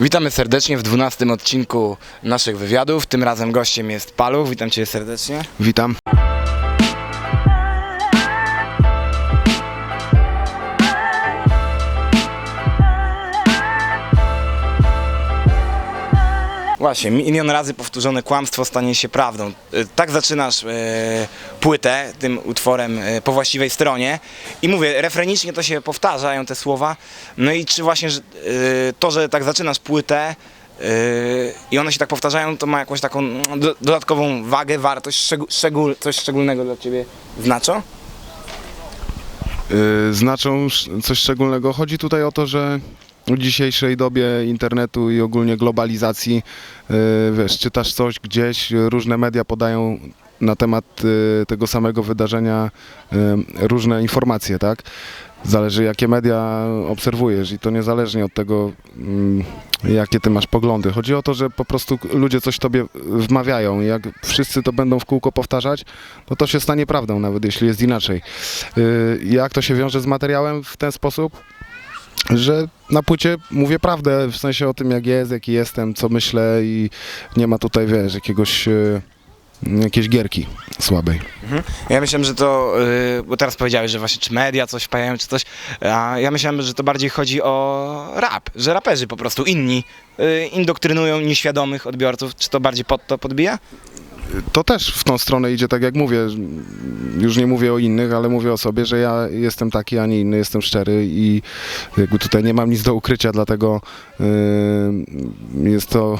Witamy serdecznie w 12 odcinku naszych wywiadów. Tym razem gościem jest Paluch. Witam Cię serdecznie. Witam. Właśnie, milion razy powtórzone kłamstwo stanie się prawdą. Y, Tak zaczynasz e, płytę tym utworem e, po właściwej stronie i mówię, refrenicznie to się powtarzają te słowa. No i czy właśnie że, e, to, że tak zaczynasz płytę e, i one się tak powtarzają, to ma jakąś taką mm, do, dodatkową wagę, wartość, coś szczególnego dla Ciebie znaczą? Znaczą coś szczególnego. Chodzi tutaj o to, że w dzisiejszej dobie internetu i ogólnie globalizacji, y, wiesz, czytasz coś gdzieś, różne media podają na temat y, tego samego wydarzenia y, różne informacje, tak? Zależy jakie media obserwujesz i to niezależnie od tego, mm, jakie ty masz poglądy. Chodzi o to, że po prostu ludzie coś tobie wmawiają i jak wszyscy to będą w kółko powtarzać, no to się stanie prawdą, nawet jeśli jest inaczej. Jak to się wiąże z materiałem w ten sposób? Że na płycie mówię prawdę, w sensie o tym jak jest, jaki jestem, co myślę i nie ma tutaj, wiesz, jakiegoś, y, jakiejś gierki słabej. Ja myślałem, że to, yy, bo teraz powiedziałeś, że właśnie czy media coś wpajają, czy coś, a ja myślałem, że to bardziej chodzi o rap, że raperzy po prostu inni yy, indoktrynują nieświadomych odbiorców. Czy to bardziej pod to podbija? To też w tą stronę idzie, tak jak mówię, już nie mówię o innych, ale mówię o sobie, że ja jestem taki, a nie inny, jestem szczery i jakby tutaj nie mam nic do ukrycia, dlatego y, jest to,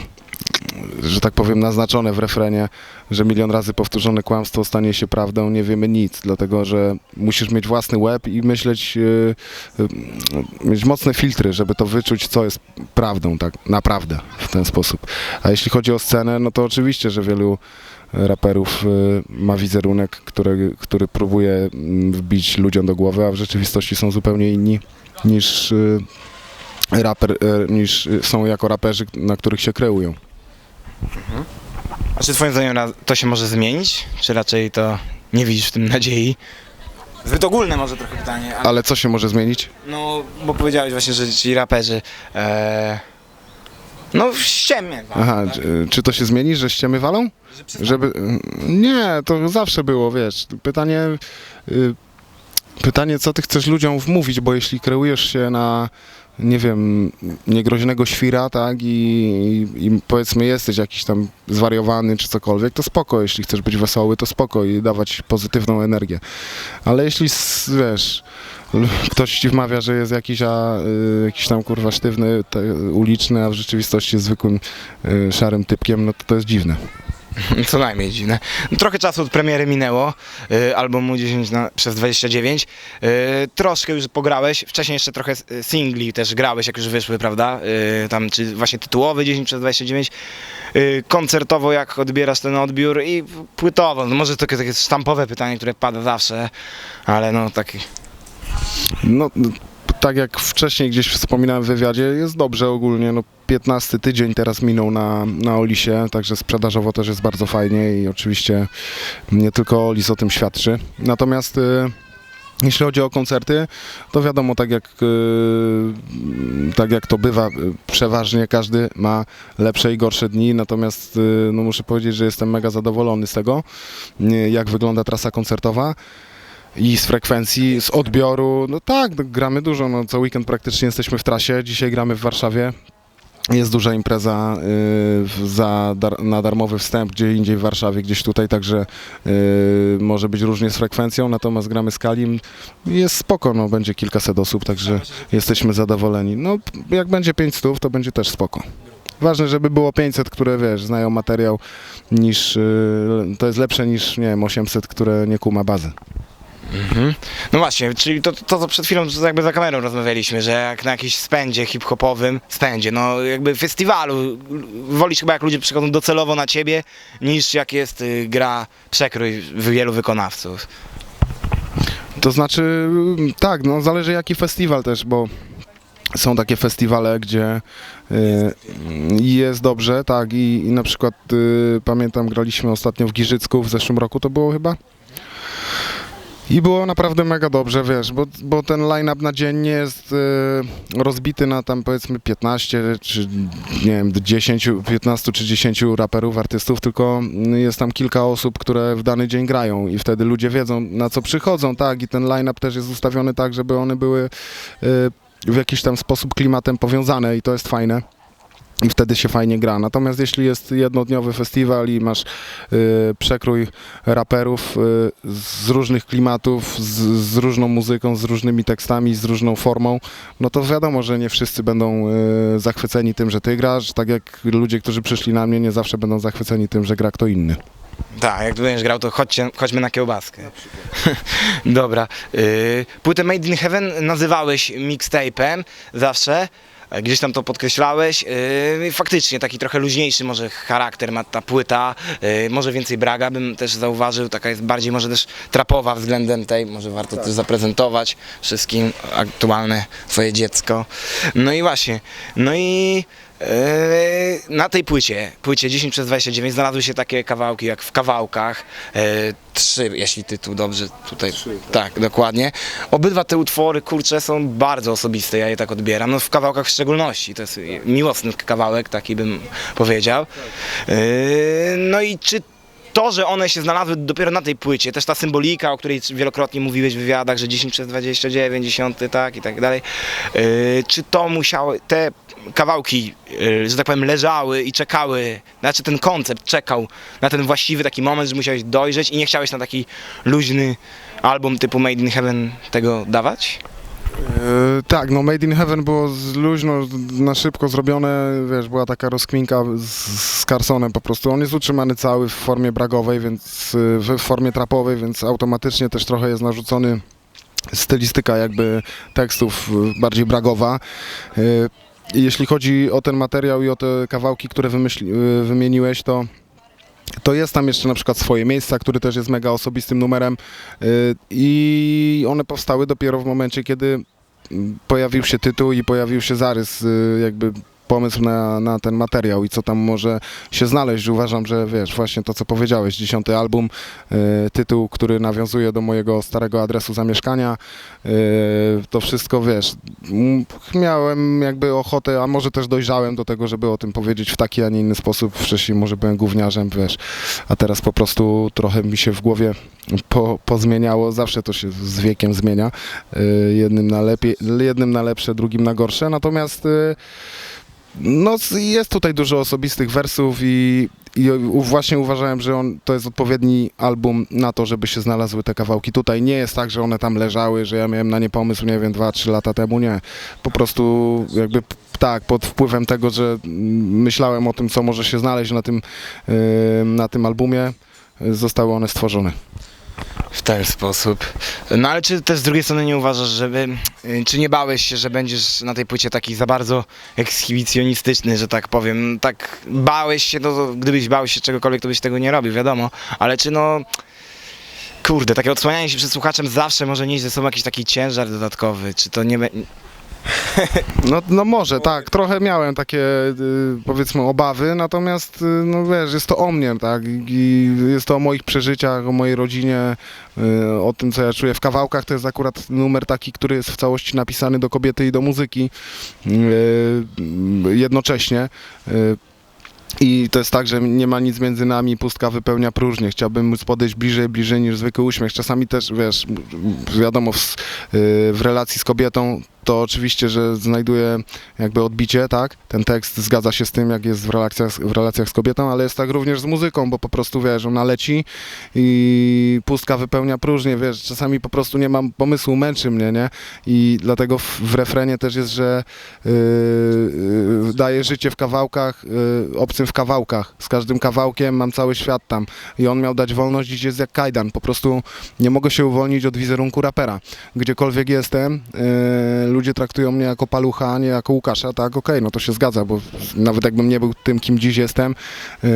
że tak powiem, naznaczone w refrenie, że milion razy powtórzone kłamstwo stanie się prawdą, nie wiemy nic, dlatego że musisz mieć własny łeb i myśleć, y, y, mieć mocne filtry, żeby to wyczuć, co jest prawdą, tak naprawdę w ten sposób. A jeśli chodzi o scenę, no to oczywiście, że wielu raperów y, ma wizerunek, który, który próbuje mm, wbić ludziom do głowy, a w rzeczywistości są zupełnie inni niż, y, raper, y, niż są jako raperzy, na których się kreują. A czy twoim zdaniem to się może zmienić? Czy raczej to nie widzisz w tym nadziei? Zbyt ogólne może trochę pytanie, ale, Ale co się może zmienić? no bo powiedziałeś właśnie, że ci raperzy e, no ściemnie. wam, Aha, tak? czy, czy to się zmieni, że ściemy walą? Że Żeby... Nie, to zawsze było, wiesz. Pytanie... y, Pytanie, co ty chcesz ludziom wmówić, bo jeśli kreujesz się na, nie wiem, niegroźnego świra, tak, i, i, i powiedzmy jesteś jakiś tam zwariowany czy cokolwiek, to spoko, jeśli chcesz być wesoły, to spoko i dawać pozytywną energię. Ale jeśli, s- wiesz, ktoś ci wmawia, że jest jakiś, a, y, jakiś tam kurwa sztywny, te, uliczny, a w rzeczywistości jest zwykłym y, szarym typkiem, no to to jest dziwne. Co najmniej dziwne. Trochę czasu od premiery minęło, y, albumu 10 na, przez 29. Y, troszkę już pograłeś, wcześniej jeszcze trochę y, singli też grałeś, jak już wyszły, prawda? Y, tam, czy właśnie tytułowy 10 przez 29. Y, koncertowo jak odbierasz ten odbiór i płytowo. No, może to takie sztampowe pytanie, które pada zawsze, ale no taki... No, tak jak wcześniej gdzieś wspominałem w wywiadzie, jest dobrze ogólnie. No, 15 tydzień teraz minął na, na Olisie, także sprzedażowo też jest bardzo fajnie i oczywiście nie tylko Olis o tym świadczy. Natomiast y, jeśli chodzi o koncerty, to wiadomo, tak jak, y, tak jak to bywa, y, przeważnie każdy ma lepsze i gorsze dni, natomiast no, muszę powiedzieć, że jestem mega zadowolony z tego, jak wygląda trasa koncertowa i z frekwencji, z odbioru. No tak, no, gramy dużo, no, co weekend praktycznie jesteśmy w trasie. Dzisiaj gramy w Warszawie. Jest duża impreza y, za dar, na darmowy wstęp, gdzie indziej w Warszawie, gdzieś tutaj, także y, może być różnie z frekwencją, natomiast gramy z Kalim. Jest spoko, no, będzie kilkaset osób, także jesteśmy zadowoleni. No, jak będzie 500, to będzie też spoko. Ważne, żeby było 500, które, wiesz, znają materiał, niż, y, to jest lepsze niż, nie wiem, 800, które nie kuma bazy. Mhm. No właśnie, czyli to, to co przed chwilą jakby za kamerą rozmawialiśmy, że jak na jakimś spędzie hip-hopowym, spędzie, no jakby festiwalu, wolisz chyba jak ludzie przychodzą docelowo na ciebie, niż jak jest y, gra, przekrój wielu wykonawców. To znaczy, mm, tak, no zależy jaki festiwal też, bo są takie festiwale, gdzie y, jest dobrze, tak, i, i na przykład y, pamiętam, graliśmy ostatnio w Giżycku w zeszłym roku, to było chyba. I było naprawdę mega dobrze, wiesz, bo, bo ten line-up na dzień nie jest e, rozbity na tam powiedzmy 15 czy nie wiem, 10, 15 czy 10 raperów, artystów, tylko jest tam kilka osób, które w dany dzień grają i wtedy ludzie wiedzą na co przychodzą, tak, i ten line-up też jest ustawiony tak, żeby one były e, w jakiś tam sposób klimatem powiązane i to jest fajne. I wtedy się fajnie gra. Natomiast jeśli jest jednodniowy festiwal i masz y, przekrój raperów y, z różnych klimatów, z, z różną muzyką, z różnymi tekstami, z różną formą, no to wiadomo, że nie wszyscy będą y, zachwyceni tym, że ty grasz, tak jak ludzie, którzy przyszli na mnie, nie zawsze będą zachwyceni tym, że gra kto inny. Tak, jak będziesz grał, to chodźcie, chodźmy na kiełbaskę. Dobra. Y, płytę Made in Heaven nazywałeś mixtape'em zawsze. E, Gdzieś tam to podkreślałeś. Yy, faktycznie taki trochę luźniejszy może charakter ma ta płyta. Yy, może więcej braga bym też zauważył. Taka jest bardziej może też trapowa względem tej. Może warto też zaprezentować wszystkim aktualne swoje dziecko. No i właśnie. No i na tej płycie, płycie 10 przez 29 znalazły się takie kawałki jak w kawałkach, yy, trzy, jeśli tytuł dobrze tutaj, tak, dokładnie. Obydwa te utwory, kurcze, są bardzo osobiste, ja je tak odbieram, no w kawałkach w szczególności, to jest miłosny kawałek, taki bym powiedział. Yy, no i czy to, że one się znalazły dopiero na tej płycie, też ta symbolika, o której wielokrotnie mówiłeś w wywiadach, że 10 przez 29, 10, tak i tak dalej, yy, czy to musiały, te kawałki, yy, że tak powiem, leżały i czekały, znaczy ten koncept czekał na ten właściwy taki moment, że musiałeś dojrzeć i nie chciałeś na taki luźny album typu Made in Heaven tego dawać? E, tak, no Made in Heaven było z luźno, na szybko zrobione, wiesz, była taka rozkminka z, z Carsonem po prostu. On jest utrzymany cały w formie bragowej, więc y, w formie trapowej, więc automatycznie też trochę jest narzucony stylistyka jakby tekstów y, bardziej bragowa. Jeśli chodzi o ten materiał i o te kawałki, które wymyśli, wymieniłeś, to to jest tam jeszcze na przykład swoje miejsca, który też jest mega osobistym numerem y, i one powstały dopiero w momencie, kiedy mm, pojawił się tytuł i pojawił się zarys, y, jakby pomysł na, na ten materiał i co tam może się znaleźć. Uważam, że wiesz, właśnie to co powiedziałeś, dziesiąty album, y, tytuł, który nawiązuje do mojego starego adresu zamieszkania, y, to wszystko, wiesz, miałem jakby ochotę, a może też dojrzałem do tego, żeby o tym powiedzieć w taki, a nie inny sposób. Wcześniej może byłem gówniarzem, wiesz, a teraz po prostu trochę mi się w głowie po, pozmieniało, zawsze to się z wiekiem zmienia, y, jednym na, lepiej, jednym na lepsze, drugim na gorsze, natomiast y, no, jest tutaj dużo osobistych wersów i, i właśnie uważałem, że on, to jest odpowiedni album na to, żeby się znalazły te kawałki tutaj. Nie jest tak, że one tam leżały, że ja miałem na nie pomysł, nie wiem, 2-3 lata temu, nie. Po prostu jakby tak, pod wpływem tego, że myślałem o tym, co może się znaleźć na tym, yy, na tym albumie, zostały one stworzone. W ten sposób. No ale czy też z drugiej strony nie uważasz, żeby, y, czy nie bałeś się, że będziesz na tej płycie taki za bardzo ekshibicjonistyczny, że tak powiem, tak bałeś się, no to gdybyś bał się czegokolwiek, to byś tego nie robił, wiadomo, ale czy no, kurde, takie odsłanianie się przed słuchaczem zawsze może nieść ze sobą jakiś taki ciężar dodatkowy, czy to nie, No, no może, tak, trochę miałem takie y, powiedzmy obawy, natomiast y, no wiesz, jest to o mnie, tak, i jest to o moich przeżyciach, o mojej rodzinie, y, o tym, co ja czuję w kawałkach, to jest akurat numer taki, który jest w całości napisany do kobiety i do muzyki jednocześnie. I to jest tak, że nie ma nic między nami, pustka wypełnia próżnię. Chciałbym móc podejść bliżej, bliżej niż zwykły uśmiech. Czasami też, wiesz, wiadomo, w, w relacji z kobietą to oczywiście, że znajduje jakby odbicie, tak? Ten tekst zgadza się z tym, jak jest w relacjach, w relacjach z kobietą, ale jest tak również z muzyką, bo po prostu, wiesz, ona leci i pustka wypełnia próżnię, wiesz, czasami po prostu nie mam pomysłu, męczy mnie, nie? I dlatego w, w refrenie też jest, że yy, yy, daje życie w kawałkach, yy, obcym w kawałkach. Z każdym kawałkiem mam cały świat tam. I on miał dać wolność, dziś jest jak kajdan. Po prostu nie mogę się uwolnić od wizerunku rapera. Gdziekolwiek jestem, yy, ludzie traktują mnie jako palucha, a nie jako Łukasza, tak, okej, no to się zgadza, bo nawet jakbym nie był tym, kim dziś jestem, yy,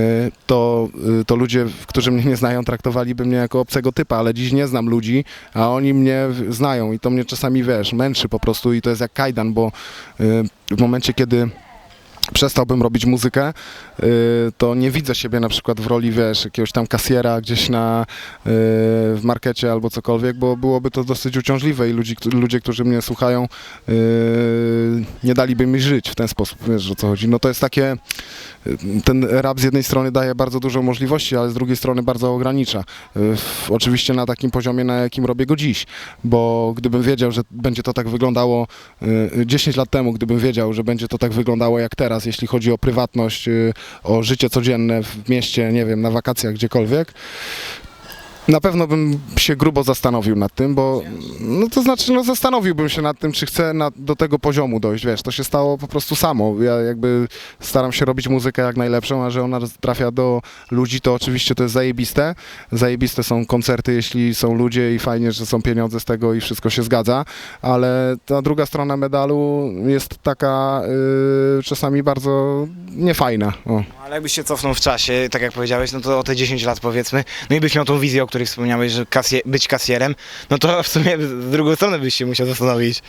to, yy, to ludzie, którzy mnie nie znają, traktowaliby mnie jako obcego typa, ale dziś nie znam ludzi, a oni mnie znają i to mnie czasami, wiesz, męczy po prostu i to jest jak kajdan, bo yy, w momencie, kiedy przestałbym robić muzykę, y, to nie widzę siebie na przykład w roli, wiesz, jakiegoś tam kasjera gdzieś na, y, w markecie albo cokolwiek, bo byłoby to dosyć uciążliwe i ludzi, ludzie, którzy mnie słuchają, y, nie daliby mi żyć w ten sposób, wiesz o co chodzi. No to jest takie, ten rap z jednej strony daje bardzo dużo możliwości, ale z drugiej strony bardzo ogranicza. Oczywiście na takim poziomie, na jakim robię go dziś, bo gdybym wiedział, że będzie to tak wyglądało y, 10 lat temu, gdybym wiedział, że będzie to tak wyglądało jak teraz, jeśli chodzi o prywatność, y, o życie codzienne w mieście, nie wiem, na wakacjach, gdziekolwiek, na pewno bym się grubo zastanowił nad tym, bo no to znaczy, no zastanowiłbym się nad tym, czy chcę na, do tego poziomu dojść, wiesz, to się stało po prostu samo. Ja jakby staram się robić muzykę jak najlepszą, a że ona trafia do ludzi, to oczywiście to jest zajebiste. Zajebiste są koncerty, jeśli są ludzie i fajnie, że są pieniądze z tego i wszystko się zgadza, ale ta druga strona medalu jest taka y, czasami bardzo niefajna. O. Ale jakbyś się cofnął w czasie, tak jak powiedziałeś, no to o te 10 lat powiedzmy, no i byś miał tą wizję, o której wspomniałeś, że kasje, być kasjerem, no to w sumie z drugą stronę byś się musiał zastanowić.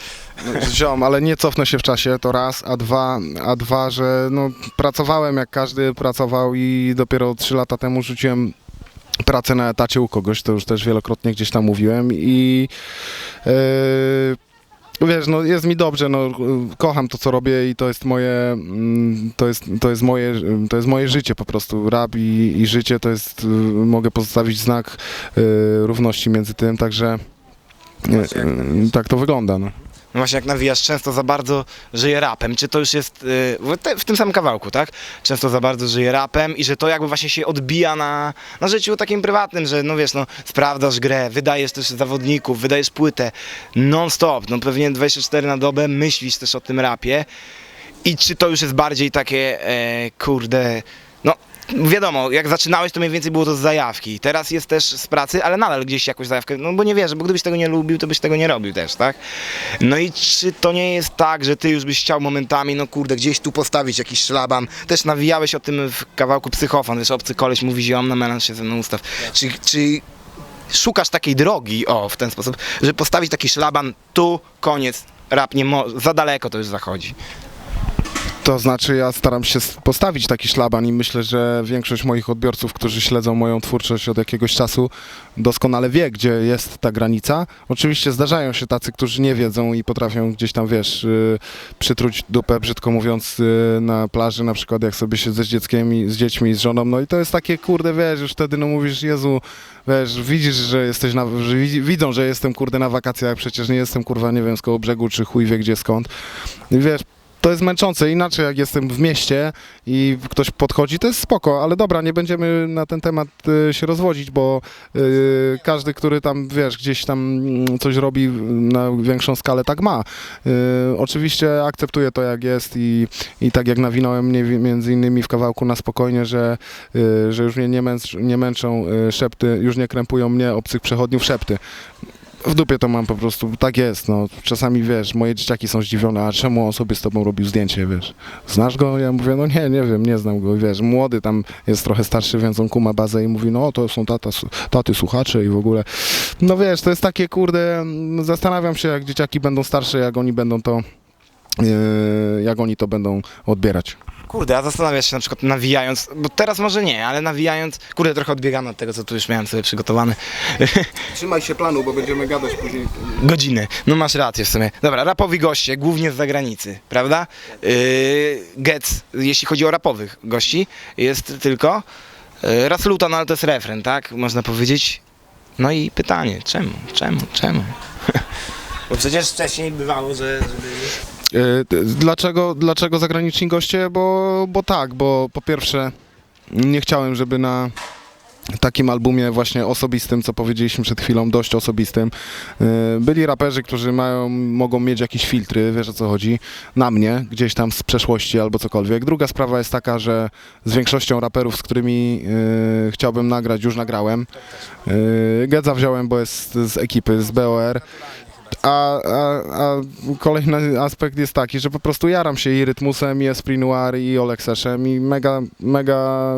Ziom, ale nie cofnę się w czasie, to raz, a dwa, a dwa, że no, pracowałem jak każdy pracował i dopiero trzy lata temu rzuciłem pracę na etacie u kogoś, to już też wielokrotnie gdzieś tam mówiłem i yy, wiesz, no jest mi dobrze, no kocham to co robię i to jest moje, mm, to jest, to jest moje, to jest moje życie po prostu, rap i, i życie to jest, y, mogę pozostawić znak y, równości między tym, także y, y, tak to wygląda, no. No właśnie jak nawijasz, często za bardzo żyje rapem, czy to już jest y, w, te, w tym samym kawałku, tak? Często za bardzo żyje rapem i że to jakby właśnie się odbija na, na życiu takim prywatnym, że no wiesz, no sprawdzasz grę, wydajesz też zawodników, wydajesz płytę non-stop, no pewnie 24 na dobę, myślisz też o tym rapie. I czy to już jest bardziej takie, e, kurde, no wiadomo, jak zaczynałeś to mniej więcej było to z zajawki, teraz jest też z pracy, ale nadal gdzieś jakąś zajawkę, no bo nie wierzę, bo gdybyś tego nie lubił, to byś tego nie robił też, tak? No i czy to nie jest tak, że ty już byś chciał momentami, no kurde, gdzieś tu postawić jakiś szlaban, też nawijałeś o tym w kawałku Psychofan, wiesz, obcy koleś mówi, ziom na melanż się ze mną ustaw, czy, czy szukasz takiej drogi, o, w ten sposób, że postawić taki szlaban, tu, koniec, rap nie mo- za daleko to już zachodzi. To znaczy ja staram się postawić taki szlaban i myślę, że większość moich odbiorców, którzy śledzą moją twórczość od jakiegoś czasu, doskonale wie, gdzie jest ta granica. Oczywiście zdarzają się tacy, którzy nie wiedzą i potrafią gdzieś tam, wiesz, y, przytruć dupę, brzydko mówiąc, y, na plaży, na przykład jak sobie siedzę z dzieckiem i z dziećmi z żoną, no i to jest takie, kurde, wiesz, już wtedy no mówisz, Jezu, wiesz, widzisz, że jesteś na, że widzą, że jestem, kurde, na wakacjach, przecież nie jestem, kurwa, nie wiem, z koło brzegu, czy chuj wie gdzie, skąd. I wiesz, to jest męczące. Inaczej jak jestem w mieście i ktoś podchodzi, to jest spoko, ale dobra, nie będziemy na ten temat y, się rozwodzić, bo y, każdy, który tam, wiesz, gdzieś tam mm, coś robi na większą skalę, tak ma. Y, oczywiście akceptuję to jak jest i, i tak jak nawinąłem mnie między innymi w kawałku na spokojnie, że, y, że już mnie nie, męcz, nie męczą y, szepty, już nie krępują mnie obcych przechodniów szepty. W dupie to mam po prostu, tak jest, no. Czasami, wiesz, moje dzieciaki są zdziwione, a czemu on sobie z tobą robił zdjęcie, wiesz. Znasz go? Ja mówię, no nie, nie wiem, nie znam go, wiesz. Młody tam jest trochę starszy, więc on kuma bazę i mówi, no to są tata, taty słuchacze i w ogóle. No wiesz, to jest takie, kurde, zastanawiam się, jak dzieciaki będą starsze, jak oni będą to, jak oni to będą odbierać. Kurde, a zastanawiasz się na przykład nawijając, bo teraz może nie, ale nawijając, kurde, trochę odbiegam od tego, co tu już miałem sobie przygotowane. Trzymaj się planu, bo będziemy gadać później. Godziny. No masz rację w sumie. Dobra, rapowi goście, głównie z zagranicy, prawda? Yy, Getz, jeśli chodzi o rapowych gości, jest tylko yy, raz luta, no ale to jest refren, tak? Można powiedzieć. No i pytanie, czemu, czemu, czemu? Bo przecież wcześniej bywało, że... Żeby... Y, Dlaczego, dlaczego zagraniczni goście? Bo, bo tak, bo po pierwsze nie chciałem, żeby na takim albumie właśnie osobistym, co powiedzieliśmy przed chwilą, dość osobistym, y, byli raperzy, którzy mają, mogą mieć jakieś filtry, wiesz o co chodzi, na mnie, gdzieś tam z przeszłości albo cokolwiek. Druga sprawa jest taka, że z większością raperów, z którymi y, chciałbym nagrać, już nagrałem. Gedza wziąłem, bo jest z ekipy, z BOR. A, a, a kolejny aspekt jest taki, że po prostu jaram się i Rytmusem, i Esprit Noir, i Olekseszem i mega, mega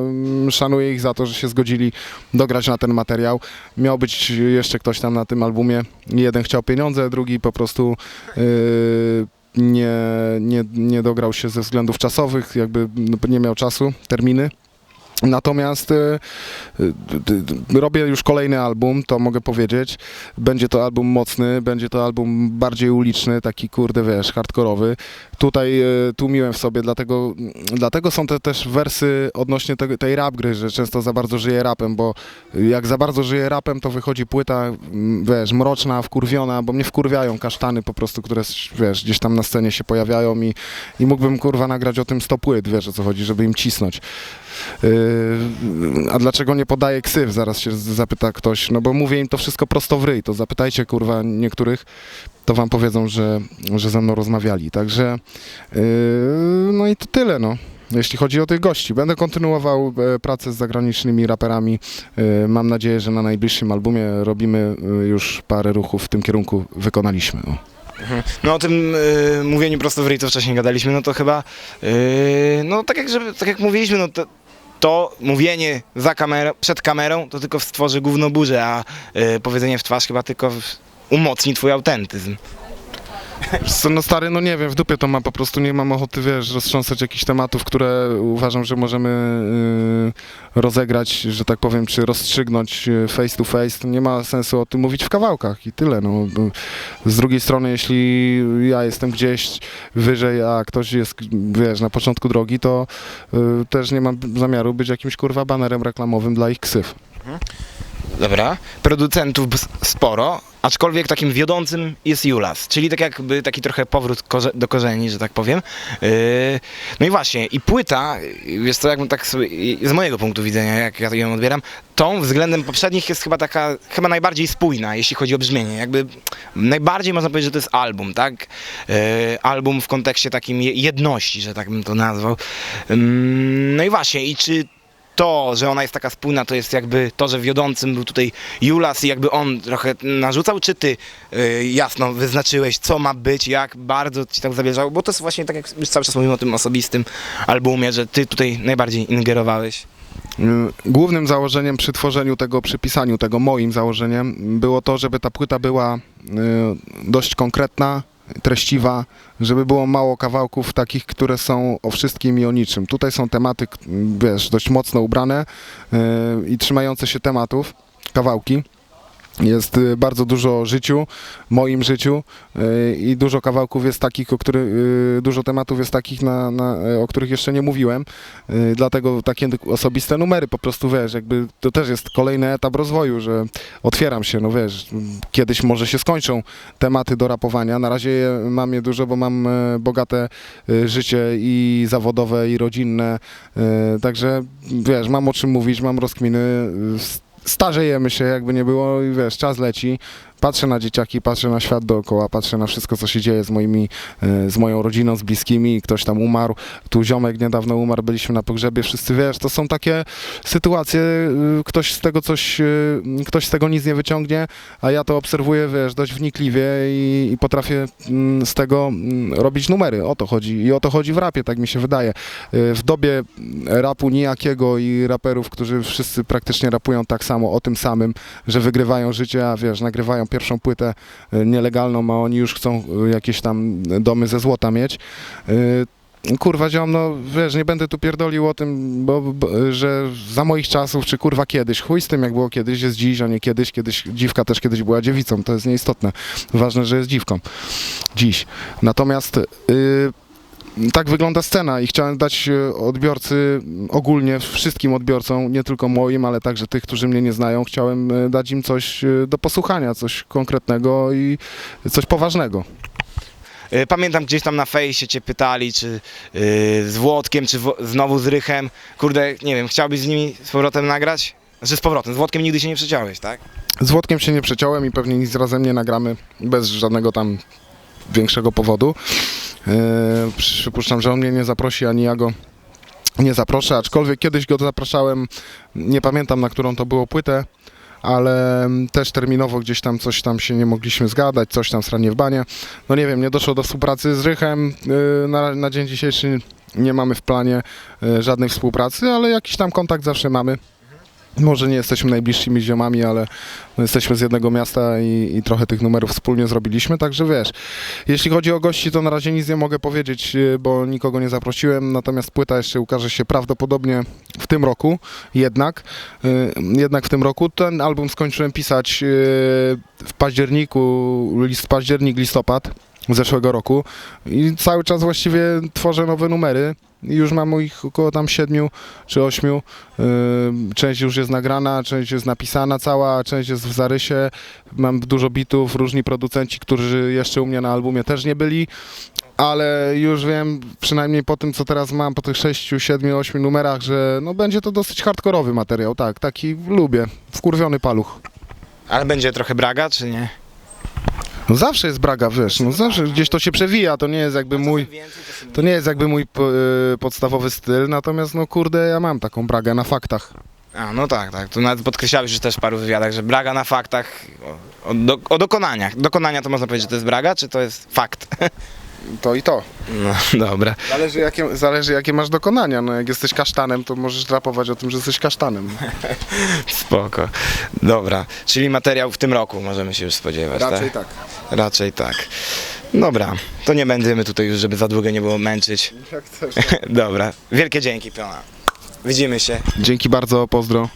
szanuję ich za to, że się zgodzili dograć na ten materiał. Miał być jeszcze ktoś tam na tym albumie. Jeden chciał pieniądze, drugi po prostu yy, nie, nie, nie dograł się ze względów czasowych, jakby no, nie miał czasu, terminy. Natomiast e, d- d- robię już kolejny album, to mogę powiedzieć. Będzie to album mocny, będzie to album bardziej uliczny, taki kurde, wiesz, hardkorowy. Tutaj e, tłumiłem w sobie, dlatego, dlatego są te też wersy odnośnie tego, tej rap gry, że często za bardzo żyję rapem, bo jak za bardzo żyję rapem, to wychodzi płyta, mm, wiesz, mroczna, wkurwiona, bo mnie wkurwiają kasztany po prostu, które, wiesz, gdzieś tam na scenie się pojawiają i, i mógłbym, kurwa, nagrać o tym 100 płyt, wiesz, o co chodzi, żeby im cisnąć. Yy, a dlaczego nie podaję ksyw? Zaraz się zapyta ktoś. No bo mówię im to wszystko prosto w ryj. To zapytajcie kurwa niektórych, to wam powiedzą, że, że ze mną rozmawiali. Także yy, no i to tyle no. Jeśli chodzi o tych gości, będę kontynuował e, pracę z zagranicznymi raperami. E, Mam nadzieję, że na najbliższym albumie robimy już parę ruchów w tym kierunku wykonaliśmy. O. No o tym y, mówieniu prosto w ryj, co wcześniej gadaliśmy, no to chyba, no tak jak, żeby, tak jak mówiliśmy, no to, to mówienie za kamerą, przed kamerą to tylko stworzy gówno burzę, a y, powiedzenie w twarz chyba tylko umocni twój autentyzm. No stary, no nie wiem, w dupie to mam, po prostu nie mam ochoty, wiesz, roztrząsać jakichś tematów, które uważam, że możemy y, rozegrać, że tak powiem, czy rozstrzygnąć y, face to face. To nie ma sensu o tym mówić w kawałkach i tyle, no. Z drugiej strony, jeśli ja jestem gdzieś wyżej, a ktoś jest, wiesz, na początku drogi, to y, też nie mam zamiaru być jakimś, kurwa, banerem reklamowym dla ich ksyw. Dobra. Producentów sporo, aczkolwiek takim wiodącym jest Julas, czyli tak jakby taki trochę powrót korze- do korzeni, że tak powiem. Yy, no i właśnie, i płyta, jest to jakbym tak sobie, i- z mojego punktu widzenia, jak ja ją odbieram, tą względem poprzednich jest chyba taka, chyba najbardziej spójna, jeśli chodzi o brzmienie. Jakby najbardziej można powiedzieć, że to jest album, tak? Yy, album w kontekście takim je- jedności, że tak bym to nazwał. Ym, no i właśnie, i czy to, że ona jest taka spójna, to jest jakby to, że wiodącym był tutaj Julas i jakby on trochę narzucał, czy ty y, jasno wyznaczyłeś, co ma być, jak bardzo ci tak zabierzało, bo to jest właśnie tak jak już cały czas mówimy o tym osobistym albumie, że ty tutaj najbardziej ingerowałeś. Y, Głównym założeniem przy tworzeniu tego, przy pisaniu tego, moim założeniem, było to, żeby ta płyta była y, dość konkretna, treściwa, żeby było mało kawałków takich, które są o wszystkim i o niczym. Tutaj są tematy, wiesz, dość mocno ubrane y, i trzymające się tematów, kawałki. Jest y, bardzo dużo o życiu, moim życiu y, i dużo kawałków jest takich, o których, y, dużo tematów jest takich, na, na, o których jeszcze nie mówiłem. Dlatego takie osobiste numery po prostu, wiesz, jakby to też jest kolejny etap rozwoju, że otwieram się, no wiesz, kiedyś może się skończą tematy do rapowania. Na razie mam je dużo, bo mam bogate życie i zawodowe, i rodzinne, także wiesz, mam o czym mówić, mam rozkminy, starzejemy się, jakby nie było i wiesz, czas leci. Patrzę na dzieciaki, patrzę na świat dookoła, patrzę na wszystko, co się dzieje z moimi, e, z moją rodziną, z bliskimi, ktoś tam umarł, tu ziomek niedawno umarł, byliśmy na pogrzebie, wszyscy wiesz, to są takie sytuacje, y, ktoś z tego coś, y, ktoś z tego nic nie wyciągnie, a ja to obserwuję, wiesz, dość wnikliwie i, i potrafię mm, z tego mm, robić numery, o to chodzi. I o to chodzi w rapie, tak mi się wydaje. W dobie rapu nijakiego i raperów, którzy wszyscy praktycznie rapują tak samo, o tym samym, że wygrywają życie, a wiesz, nagrywają pierwszą płytę y, nielegalną, a oni już chcą y, jakieś tam domy ze złota mieć. Y, Kurwa ziom, no wiesz, nie będę tu pierdolił o tym, bo, bo, że za moich czasów, czy kurwa kiedyś, chuj z tym jak było kiedyś, jest dziś, a nie kiedyś, kiedyś, dziwka też kiedyś była dziewicą, to jest nieistotne, ważne, że jest dziwką, dziś. Natomiast y, tak wygląda scena i chciałem dać y, odbiorcy, ogólnie wszystkim odbiorcom, nie tylko moim, ale także tych, którzy mnie nie znają, chciałem y, dać im coś y, do posłuchania, coś konkretnego i coś poważnego. Pamiętam gdzieś tam na fejsie cię pytali, czy y, z Włodkiem, czy wo- znowu z Rychem. Kurde, nie wiem, chciałbyś z nimi z powrotem nagrać? Znaczy z powrotem, z Włodkiem nigdy się nie przeciąłeś, tak? Z Włodkiem się nie przeciąłem i pewnie nic razem nie nagramy bez żadnego tam większego powodu. Yy, przypuszczam, że on mnie nie zaprosi, ani ja go nie zaproszę, aczkolwiek kiedyś go zapraszałem, nie pamiętam na którą to było płytę, ale też terminowo gdzieś tam coś tam się nie mogliśmy zgadać, coś tam sranie w banie. No nie wiem, nie doszło do współpracy z Rychem, yy, na, na dzień dzisiejszy nie mamy w planie yy, żadnej współpracy, ale jakiś tam kontakt zawsze mamy. Może nie jesteśmy najbliższymi ziomami, ale no jesteśmy z jednego miasta i, i trochę tych numerów wspólnie zrobiliśmy, także wiesz, jeśli chodzi o gości, to na razie nic nie mogę powiedzieć, y, bo nikogo nie zaprosiłem, natomiast płyta jeszcze ukaże się prawdopodobnie w tym roku, jednak, y, jednak w tym roku. Ten album skończyłem pisać y, w październiku, list, październik, listopad zeszłego roku i cały czas właściwie tworzę nowe numery. Już mam ich około tam siedmiu czy ośmiu. Yy, Część już jest nagrana, część jest napisana cała, część jest w zarysie. Mam dużo bitów, różni producenci, którzy jeszcze u mnie na albumie też nie byli. Ale już wiem, przynajmniej po tym, co teraz mam, po tych 6, 7, 8 numerach, że no będzie to dosyć hardkorowy materiał, tak, taki lubię, wkurwiony paluch. Ale będzie trochę braga, czy nie? No zawsze jest braga, wiesz, no zawsze gdzieś to się przewija, to nie jest jakby mój, to nie jest jakby mój y, podstawowy styl, natomiast no kurde, ja mam taką bragę na faktach. A, no tak, tak. Tu nawet podkreślałeś już też w paru wywiadach, że braga na faktach, o, o, do, o dokonaniach. Dokonania to można powiedzieć, że to jest braga, czy to jest fakt? To i to. No, dobra. Zależy jakie, zależy jakie masz dokonania, no jak jesteś kasztanem, to możesz rapować o tym, że jesteś kasztanem. Spoko. Dobra. Czyli materiał w tym roku możemy się już spodziewać, Raczej tak? tak. Raczej tak. Dobra. To nie będziemy tutaj już, żeby za długo nie było męczyć. Jak chcesz. Dobra. Wielkie dzięki, Piona. Widzimy się. Dzięki bardzo, pozdro.